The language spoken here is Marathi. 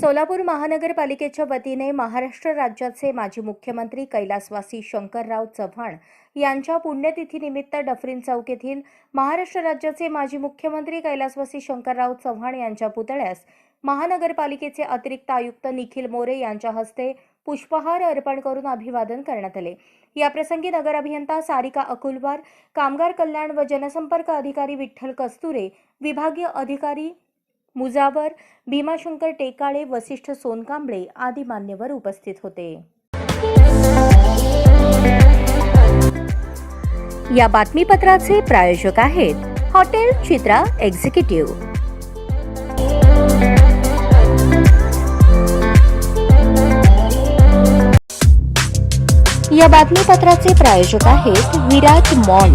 सोलापूर महानगरपालिकेच्या वतीने महाराष्ट्र राज्याचे माजी मुख्यमंत्री कैलासवासी शंकरराव चव्हाण यांच्या पुण्यतिथीनिमित्त डफरीन चौक येथील महाराष्ट्र राज्याचे माजी मुख्यमंत्री कैलासवासी शंकरराव चव्हाण यांच्या पुतळ्यास महानगरपालिकेचे अतिरिक्त आयुक्त निखिल मोरे यांच्या हस्ते पुष्पहार अर्पण करून अभिवादन करण्यात आले. याप्रसंगी नगर अभियंता सारिका अकुलवार कामगार कल्याण व जनसंपर्क अधिकारी विठ्ठल कस्तुरे विभागीय अधिकारी मुजावर भीमाशंकर टेकाळे वसिष्ठ सोनकांबळे आदी मान्यवर उपस्थित होते. या बातमीपत्राचे प्रायोजक आहेत हॉटेल चित्रा एक्झिक्युटिव्ह. या बातमीपत्राचे प्रायोजक आहेत विराज मॉल.